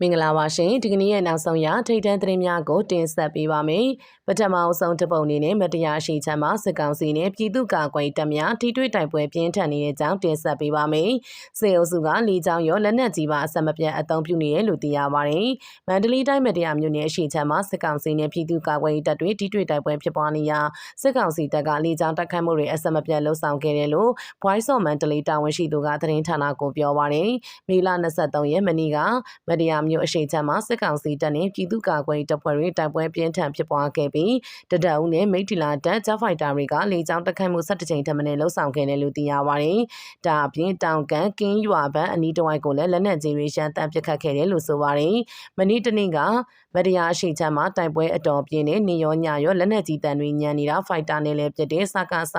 မင်္ဂလာပါရှင်ဒီကနေ့ရဲ့နောက်ဆုံးရထိတ်တန့်သတင်းများကိုတင်ဆက်ပေးပါမယ် ပထမအဆုံးတစ်ပုံအနေနဲ့မတရားရှိချမ်းမှာစစ်ကောင်စီနဲ့ပြည်သူ့ကာကွယ်တပ်များထိတွေ့တိုက်ပွဲပြင်းထန်နေတဲ့အကြောင်းတင်ဆက်ပေးပါမယ်စေအုပ်စုကလေကြောင်းရောလက်နက်ကြီးပါအဆက်မပြတ်အသုံးပြုနေတယ်လို့သိရပါတယ်မန္တလေးတိုင်းမတရားမြို့နယ်အရှိချမ်းမှာစစ်ကောင်စီနဲ့ပြည်သူ့ကာကွယ်တပ်တွေထိတွေ့တိုက်ပွဲဖြစ်ပွားနေရာစစ်ကောင်စီတပ်ကလေကြောင်းတိုက်ခိုက်မှုတွေအဆက်မပြတ်လှုပ်ဆောင်ခဲ့တယ်လို့ Voice of Mandalay တာဝန်ရှိသူကသတင်းဌာနကိုပြောပါတယ်မေလ23ရက်မနေ့ကမတရားမြို့အရှိချမ်းမှာစစ်ကောင်စီတပ်နဲ့ပြည်သူ့ကာကွယ်တပ်ဖွဲ့တွေတိုက်ပွဲပြင်းထန်ဖြစ်ပွားခဲ့ပြီးတဒအုပ်နဲ့မိတ်တီလာတပ်ဂျဖိုက်တာတွေကလေကြောင်းတိုက်ခိုက်မှု17ကြိမ်ထပ်မံလှုပ်ဆောင်ခဲ့တယ်လို့သိရပါတယ်။ဒါအပြင်တောင်ကန်ကင်းရွာဘက်အနီးတစ်ဝိုက်ကိုလည်းလက်နက်ကြီးတွေရှမ်းတမ်းပစ်ခတ်ခဲ့တယ်လို့ဆိုပါတယ်။မနေ့တနေ့ကမတရားအရှိချမ်းမှာတိုက်ပွဲအတော်ပြင်းနဲ့နေရောညရောလက်နက်ကြီးတန်တွေညံနေတာဖိုက်တာနဲ့လည်းပြတဲ့စကားစ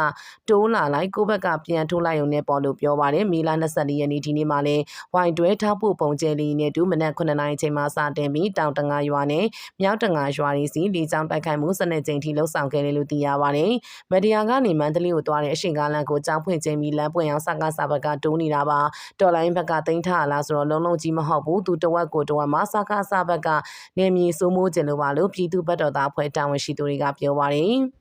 တိုးလာလိုက်ကိုဘက်ကပြန်ထိုးလိုက်ုံနဲ့ပေါ်လို့ပြောပါတယ်။မီလာ24ရက်နေ့ဒီနေ့မှာလည်းဝိုင်တွဲထောက်ဖို့ပုံကျဲလီနဲ့တူမနက်9နာရီချိန်မှာစတင်ပြီးတောင်တငါရွာနဲ့မြောက်တငါရွာတွေစီလေကြောင်းတိုက်ခိုက်မှုစနစ်ချိန်ထိလှုပ်ဆောင်ခဲ့တယ်လို့သိရပါတယ်။မဒီယာကနေမန္တလေးကိုသွားတဲ့အရှိန်ကားလန်ကိုကြောင်းဖွင့်ခြင်းပြီးလမ်းပွင့်အောင်စကားစာဘက်ကတိုးနေတာပါ။တော်လိုင်းဘက်ကတင်ထားလားဆိုတော့လုံးလုံးကြီးမဟုတ်ဘူး။သူတဝက်ကိုတဝက်မှာစကားစာဘက်ကနေမြေစိုးမိုးခြင်းလို့ပါလို့ပြည်သူ့ဘက်တော်သားဖွဲ့တာဝန်ရှိသူတွေကပြောပါတယ်။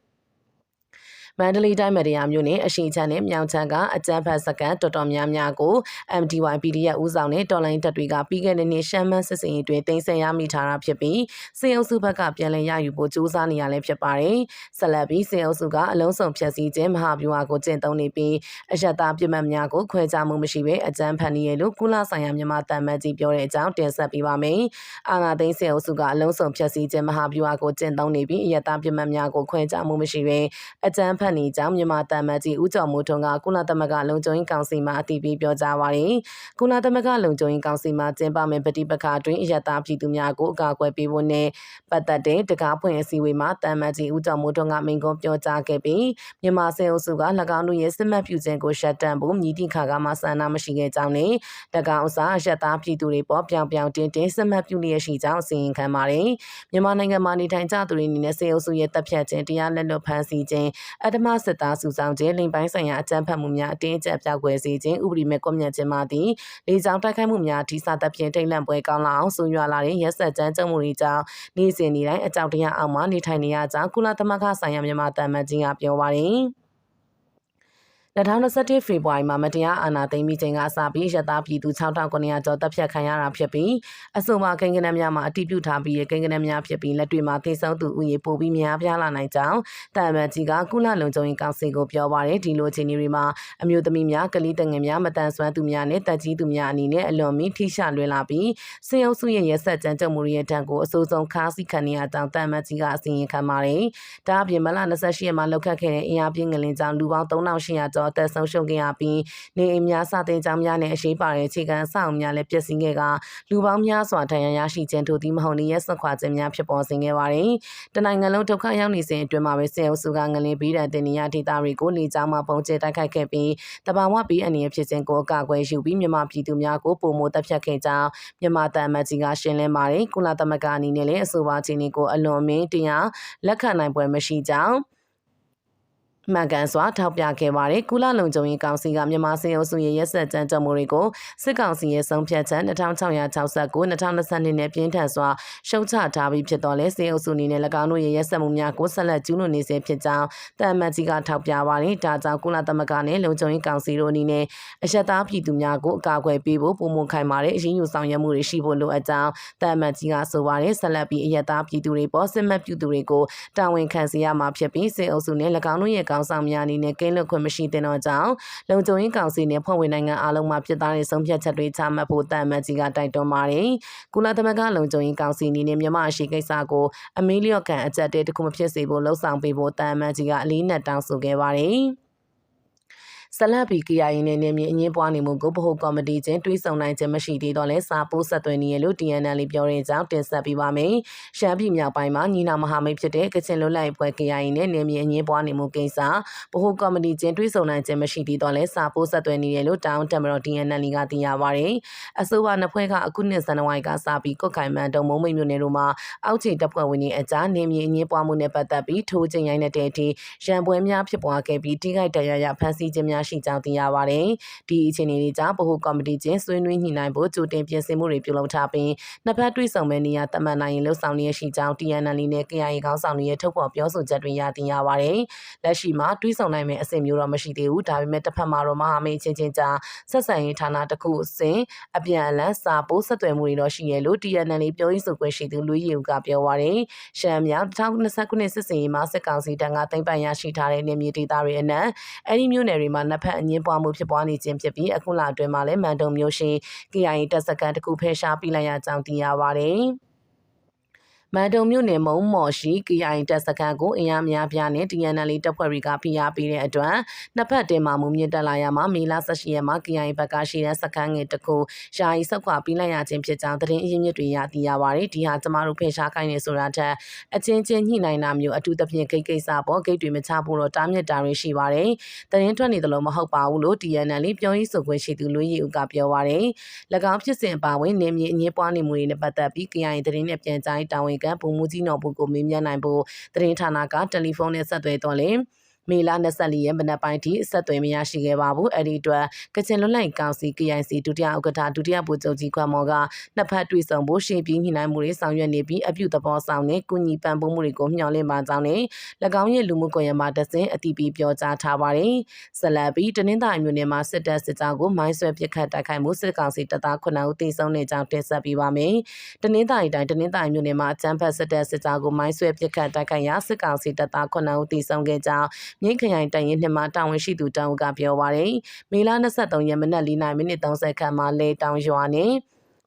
မန္တလေးတိုင်းမရယာမြို့နယ်အရှိချမ်းနဲ့မြောင်ချမ်းကအကြမ်းဖက်စကန်တော်တော်များများကို MDY PDF ဦးဆောင်တဲ့တော်လိုင်းတပ်တွေကပြီးခဲ့တဲ့နှစ်ရှမ်းမန်းစစ်စင်ရေးတွင်တင်ဆက်ရမိထားတာဖြစ်ပြီးစေအုပ်စုဘက်ကပြန်လည်ရယူဖို့ကြိုးစားနေရလဲဖြစ်ပါတယ်။ဆက်လက်ပြီးစေအုပ်စုကအလုံးစုံဖျက်ဆီးခြင်းမဟာဗျူဟာကိုကျင့်သုံးနေပြီးအယက်သားပြစ်မှတ်များကိုခွဲခြားမှုမရှိဘဲအကြမ်းဖက်နေရလို့ကုလဆိုင်ရာမြန်မာတမန်ကြီးပြောတဲ့အကြောင်းတင်ဆက်ပေးပါမယ်။အာငါသိန်းစေအုပ်စုကအလုံးစုံဖျက်ဆီးခြင်းမဟာဗျူဟာကိုကျင့်သုံးနေပြီးအယက်သားပြစ်မှတ်များကိုခွဲခြားမှုမရှိဘဲအကြမ်းဖက်နေကြောင်းမြန်မာတမန်ကြီးဦးကျော်မိုးထွန်းကကုလသမဂ္ဂလုံခြုံရေးကောင်စီမှအတည်ပြုပြောကြားပါတယ်။ကုလသမဂ္ဂလုံခြုံရေးကောင်စီမှကျင်းပမယ့်ပဋိပက္ခအတွင်းအယက်သားပြည်သူများကိုအကာအကွယ်ပေးဖို့နဲ့ပတ်သက်တဲ့တကားဖွင့်အစည်းအဝေးမှာတမန်ကြီးဦးကျော်မိုးထွန်းကမိန့်ခွန်းပြောကြားခဲ့ပြီးမြန်မာစစ်အုပ်စုက၎င်းတို့ရဲ့စစ်မှတ်ပြုခြင်းကိုရှက်တန့်ဖို့မြည်တိခါကမှဆန္ဒမရှိခဲ့ကြောင်းနဲ့တကားဥစားအယက်သားပြည်သူတွေပေါ်ပြောင်ပြောင်တင်းတင်းစစ်မှတ်ပြုလျက်ရှိကြောင်းအစီရင်ခံပါတယ်။မြန်မာနိုင်ငံမှာနေထိုင်ကြသူတွေအနေနဲ့စစ်အုပ်စုရဲ့တပ်ဖြတ်ခြင်းတရားလက်လွတ်ဖမ်းဆီးခြင်းအတ္တမစစ်သားစုဆောင်ခြင်းလိမ်ပိုင်းဆိုင်ရာအကြမ်းဖက်မှုများအတင်းအကျပ်ပြောက်ွယ်စေခြင်းဥပဒေမဲ့ကွပ်မျက်ခြင်းမှသည်လေကြောင်းတိုက်ခိုက်မှုများထိစာတပ်ဖြင့်ထိတ်လန့်ပွဲကောင်းလာအောင်ဆိုရွာလာတဲ့ရက်ဆက်ကြမ်းကြုတ်မှုတွေကြောင့်နေ့စဉ်နေ့တိုင်းအကြောက်တရားအောက်မှာနေထိုင်နေရကြောင်းကုလသမဂ္ဂဆိုင်ရာမြန်မာတမန်ကြီးကပြောပါတယ်။ 2021ဖေဖော်ဝါရီမှာမတရားအာဏာသိမ်းပြီးချိန်ကစပြီးရတာပြည်သူ6900ကျော်တပ်ဖြတ်ခံရတာဖြစ်ပြီးအဆိုပါကိန်းဂဏန်းများမှာအတိပြုထားပြီးကိန်းဂဏန်းများဖြစ်ပြီးလက်တွေ့မှာသေဆုံးသူဥယေပိုပြီးများပြားလာနိုင်ကြောင်းတာမန်ကြီးကကုလလုံခြုံရေးကောင်စီကိုပြောပါတယ်ဒီလိုအခြေအနေတွေမှာအမျိုးသမီးများကလေးတငယ်များမတန်ဆွမ်းသူများနဲ့တက်ကြီးသူများအနေနဲ့အလွန်မီထိရှလွှဲလာပြီးစေအုပ်စုရဲ့ရက်ဆက်ကြမ်းကြုတ်မှုရဲ့တန်ကိုအဆိုးဆုံးခါးစီခံနေရကြောင်းတာမန်ကြီးကအစီရင်ခံပါတယ်ဒါအပြင်မလ28ရက်မှာလောက်ခတ်ခဲ့တဲ့အင်အားပြင်းငလင်ကြောင့်လူပေါင်း3800ကျော်အသက်ဆုံးရှုံးခဲ့ရပြီးနေအိမ်များစာတင်ကျောင်းများနဲ့အရှိပါတဲ့အခြေခံအဆောက်အဦများလည်းပျက်စီးခဲ့ကလူပေါင်းများစွာဒဏ်ရာရရှိခြင်းတို့သည်မဟုတ်နေရက်ဆက်ခွာခြင်းများဖြစ်ပေါ်စေခဲ့ပါတယ်။တနိုင်ငံလုံးဒုက္ခရောက်နေစဉ်အတွင်းမှာပဲစေအုပ်စုကငလင်ပြီးတဲ့တင်နေရဒေသတွေကိုလေကြောင်းမှပုံကျဲတိုက်ခိုက်ခဲ့ပြီးတဘာဝပြီးအနေဖြစ်ခြင်းကိုအကာအကွယ်ယူပြီးမြန်မာပြည်သူများကိုပုံမတပ်ဖြတ်ခဲ့ကြောင်းမြန်မာတမန်ကြီးကရှင်းလင်းပါတယ်။ကုလသမဂ္ဂအနေနဲ့လည်းအဆိုပါခြင်းကိုအလွန်မင်းတရားလက်ခံနိုင်ပွဲမရှိကြောင်း မှန်ကန်စွာထောက်ပြခဲ့ပါတယ်ကုလလုံခြုံရေးကောင်စီကမြန်မာစစ်အုပ်စုရဲ့ရက်စက်ကြမ်းကြုတ်မှုတွေကိုစစ်ကောင်စီရဲ့ဆုံးဖြတ်ချက်2669 2022နဲ့ပြင်းထန်စွာရှုံချထားပြီးဖြစ်တော့လဲစစ်အုပ်စုအနေနဲ့၎င်းတို့ရဲ့ရက်စက်မှုများကိုဆက်လက်ကျူးလွန်နေစေဖြစ်ကြောင်းတမန်ကြီးကထောက်ပြပါတယ်ဒါကြောင့်ကုလသမဂ္ဂနဲ့လုံခြုံရေးကောင်စီတို့အနေနဲ့အယက်သားပြည်သူများကိုအကာအကွယ်ပေးဖို့ပုံမခိုင်မာတဲ့အရေးယူဆောင်ရွက်မှုတွေရှိဖို့လိုအပ်ကြောင်းတမန်ကြီးကဆိုပါတယ်ဆက်လက်ပြီးအယက်သားပြည်သူတွေပေါ်စစ်မှတ်ပြုသူတွေကိုတာဝန်ခံစေရမှာဖြစ်ပြီးစစ်အုပ်စုနဲ့၎င်းတို့ရဲ့ကောင်ဆောင်များအနေနဲ့ကင်းလွတ်ခွင့်မရှိတဲ့တော့ကြောင့်လုံခြုံရေးကောင်စီနဲ့ဖွဲ့ဝင်နိုင်ငံအားလုံးမှာဖြစ်သားတဲ့ဆုံးဖြတ်ချက်တွေချမှတ်ဖို့တန်မတ်ကြီးကတိုက်တွန်းပါတယ်။ကုလသမဂ္ဂလုံခြုံရေးကောင်စီအနေနဲ့မြန်မာအရှိကိစ္စကိုအမေလျော့ကန်အကြက်တဲတခုမဖြစ်စေဖို့လှုံ့ဆော်ပေးဖို့တန်မတ်ကြီးကအလေးနက်တောင်းဆိုခဲ့ပါတယ်။ ဆလတ်ပီ KIA နဲ့နေမြေအငင်းပွားနေမှုကိုဗဟုကော်မတီချင်းတွေးဆုံနိုင်ခြင်းမရှိသေးတော့လဲစာပိုးဆက်သွယ်နေရလို့ TNL လေးပြောတဲ့အကြောင်းတင်ဆက်ပေးပါမယ်။ရှမ်းပြည်မြောက်ပိုင်းမှာညီနာမဟာမိတ်ဖြစ်တဲ့ကချင်လွတ်လပ်ရေးဖွဲ့ KIA နဲ့နေမြေအငင်းပွားနေမှုကိစ္စဗဟုကော်မတီချင်းတွေးဆုံနိုင်ခြင်းမရှိသေးတော့လဲစာပိုးဆက်သွယ်နေရလို့တောင်းတမတော် TNL ကသိရပါဗျ။အဆိုပါနှစ်ဖွဲ့ကအခုနှစ်ဇန်နဝါရီကစပြီးကုတ်ခိုင်မန်တုံမုံမိတ်မြို့နယ်တို့မှာအောက်ခြေတပ်ဖွဲ့ဝင်တွေအကြားနေမြေအငင်းပွားမှုနဲ့ပတ်သက်ပြီးထိုးကျင်ရိုင်းတဲ့အထိရန်ပွဲများဖြစ်ပွားခဲ့ပြီးတိခိုက်တရားရဖမ်းဆီးခြင်းများရှိကြောင်းသိရပါတယ်။ဒီအခြေအနေတွေကြောင့်ဗဟိုကော်မတီချင်းဆွေးနွေးညှိနှိုင်းဖို့ကြိုတင်ပြင်ဆင်မှုတွေပြုလုပ်ထားပြီးနှစ်ဖက်တွေ့ဆုံမဲ့နေရာတမန်နိုင်ရင်လှုပ်ဆောင်နေရရှိကြောင်း TNL နဲ့ KIA ခေါင်းဆောင်တွေရဲ့ထုတ်ဖော်ပြောဆိုချက်တွေရသိရပါတယ်။လက်ရှိမှာတွေ့ဆုံနိုင်မယ့်အဆင့်မျိုးတော့မရှိသေးဘူး။ဒါပေမဲ့တစ်ဖက်မှာတော့မဟာမိတ်ချင်းချင်းကြားဆက်ဆံရေးဌာနတစ်ခုအဆင့်အပြန်အလှန်စာပိုးဆက်သွယ်မှုတွေတော့ရှိရလို့ TNL ပြောရေးဆိုခွင့်ရှိသူလူရီဦးကပြောပါတယ်။ရှမ်းမြောက်2029ခုနှစ်စစ်စင်ရေးမှာစစ်ကောင်စီတန်းကသိမ်းပိုင်ရရှိထားတဲ့နေမြေဒေသတွေအနက်အဲဒီမြို့နယ်တွေမှာနှစ်ဖက်အငင်းပွားမှုဖြစ်ပွားနေခြင်းဖြစ်ပြီးအခုလအတွင်းမှာလည်းမန်တုံမြို့ရှိ KIA တပ်စခန်းတစ်ခုဖယ်ရှားပြလိုက်ရကြောင်းသိရပါတယ်။ မန်တုံမြို့နယ်မုံမော်ရှိ KIA တပ်စခန်းကိုအင်အားများပြားနဲ့ TNL တပ်ဖွဲ့တွေကဖိအားပေးတဲ့အတွက်နှစ်ဖက်တင်မာမှုမြင့်တက်လာရမှာမေလ18ရက်မှာ KIA ဘက်ကရှိတဲ့စခန်းငယ်တစ်ခုယာယီဆောက်ခွာပြီးလိုက်ရခြင်းဖြစ်ကြောင်းသတင်းအရင်းမြစ်တွေရသိရပါတယ်။ဒီဟာကျမတို့ဖယ်ရှားခိုင်းနေဆိုတာထက်အချင်းချင်းညှိနှိုင်းတာမျိုးအထူးသဖြင့်ဂိတ်ကိစ္စပေါ်ဂိတ်တွေမချဖို့တော့တားမြစ်တာတွေရှိပါတယ်။သတင်းထွက်နေတယ်လို့မဟုတ်ပါဘူးလို့ TNL ပြောရေးဆိုခွင့်ရှိသူလူကြီးဦးကပြောပါတယ်။၎င်းဖြစ်စဉ်အပါအဝင်နေမြေအငြင်းပွားနေမှုတွေနဲ့ပတ်သက်ပြီး KIA သတင်းနဲ့ပြန်ကြားတာဝန်ခံပုံမှုကြီးနော်ဘူးကိုမေးမြန်းနိုင်ဖို့သတင်းဌာနကတယ်လီဖုန်းနဲ့ဆက်သွယ်တော့လေ မေလ24ရက်မနက်ပိုင်းထိဆက်သွယ်မရရှိခဲ့ပါဘူးအဲ့ဒီအတွက်ကချင်လွတ်လပ်ကောင်စီ KIC ဒုတိယဥက္ကဋ္ဌဒုတိယဗိုလ်ချုပ်ကြီးခွန်မော်ကနှစ်ဖက်တွေ့ဆုံဖို့ရှေ့ပြီးညှိနှိုင်းမှုတွေဆောင်ရွက်နေပြီးအပြုသဘောဆောင်တဲ့ကုညီပံ့ပိုးမှုတွေကိုမျှော်လင့်ပါကြောင်းနဲ့၎င်းရဲ့လူမှုကွန်ရက်မှာတဆင့်အတိပေးပြောကြားထားပါတယ်ဆက်လက်ပြီးတနင်္သာရီမြို့နယ်မှာစစ်တပ်စစ်ကြောင်းကိုမိုင်းဆွဲပစ်ခတ်တိုက်ခိုက်မှုစစ်ကောင်စီတပ်သား9ဦးသေဆုံးနေကြောင်းတင်ဆက်ပေးပါမယ်တနင်္သာရီတိုင်းတနင်္သာရီမြို့နယ်မှာအကြမ်းဖက်စစ်တပ်စစ်ကြောင်းကိုမိုင်းဆွဲပစ်ခတ်တိုက်ခိုက်ရာစစ်ကောင်စီတပ်သား9ဦးသေဆုံးခဲ့ကြောင်းမြင်းခရိုင်တိုင်ရင်နှစ်မှာတာဝန်ရှိသူတောင်ကပြောပါရယ်မေလ23ရက်မနက်4:30မိနစ်30ခန့်မှာလေတောင်ရွာနဲ့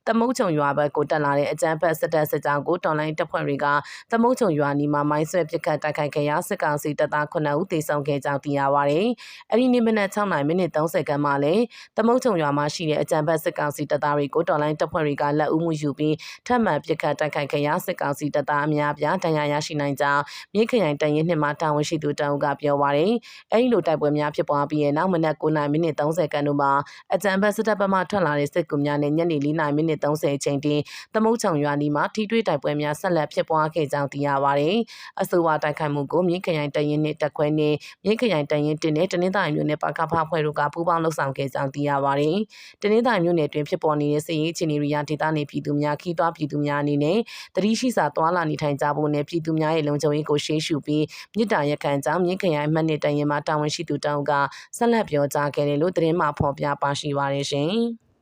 သမုတ်ချုံရွာဘက်ကိုတက်လာတဲ့အကြမ်းဖက်စစ်တပ်စစ်ကြောင်းကိုတော်လိုင်းတပ်ဖွဲ့တွေကသမုတ်ချုံရွာနီမှာမိုင်းဆွဲပစ်ခတ်တိုက်ခိုက်ခဲ့ရာစစ်ကောင်စီတပ်သား9ဦးသေဆုံးခဲ့ကြောင်းသိရပါဗျ။အဲဒီနေ့မနက်6:30မိနစ်30ခန့်မှာလည်းသမုတ်ချုံရွာမှာရှိတဲ့အကြမ်းဖက်စစ်ကောင်စီတပ်သားတွေကိုတော်လိုင်းတပ်ဖွဲ့တွေကလက်ဦးမှုယူပြီးထပ်မံပစ်ခတ်တိုက်ခိုက်ခဲ့ရာစစ်ကောင်စီတပ်သားအများပြားဒဏ်ရာရရှိနိုင်ကြောင်းမြစ်ခရိုင်တရင်နှစ်မှာတာဝန်ရှိသူတောင်ကပြောပါရယ်။အဲဒီလိုတိုက်ပွဲများဖြစ်ပွားပြီးတဲ့နောက်မနက်9:30မိနစ်30ခန့်တို့မှာအကြမ်းဖက်စစ်တပ်ဘက်မှထွက်လာတဲ့စစ်ကူများနဲ့ညနေ4:00မိနစ်30အချိန်တင်သမုတ်ချောင်ရွာနီမှာထိတွေ့တိုက်ပွဲများဆက်လက်ဖြစ်ပွားခဲ့ကြောင်းသိရပါတယ်။အဆိုပါတိုက်ခိုက်မှုကိုမြင်းခရိုင်တရင်နှင့်တက်ခွဲနှင့်မြင်းခရိုင်တရင်တင်နဲ့တနင်္သာရီမြို့နယ်ပါကဖဖွဲ့တို့ကပူးပေါင်းလှုပ်ဆောင်ခဲ့ကြောင်းသိရပါတယ်။တနင်္သာရီမြို့နယ်တွင်ဖြစ်ပေါ်နေတဲ့စစ်ရေးအခြေအနေတွေရဒေသနေပြည်သူများခီးသွွားပြည်သူများအနေနဲ့တတိရှိစာတွာလာနေထိုင်ကြဖို့နဲ့ပြည်သူများရဲ့လုံခြုံရေးကိုရှေးရှုပြီးမြစ်တာရက်ခံကြောင်းမြင်းခရိုင်မှတ်နှစ်တရင်မှာတာဝန်ရှိသူတောင်းကဆက်လက်ပြောကြားခဲ့တယ်လို့သတင်းမှဖော်ပြပါရှိပါတယ်ရှင်။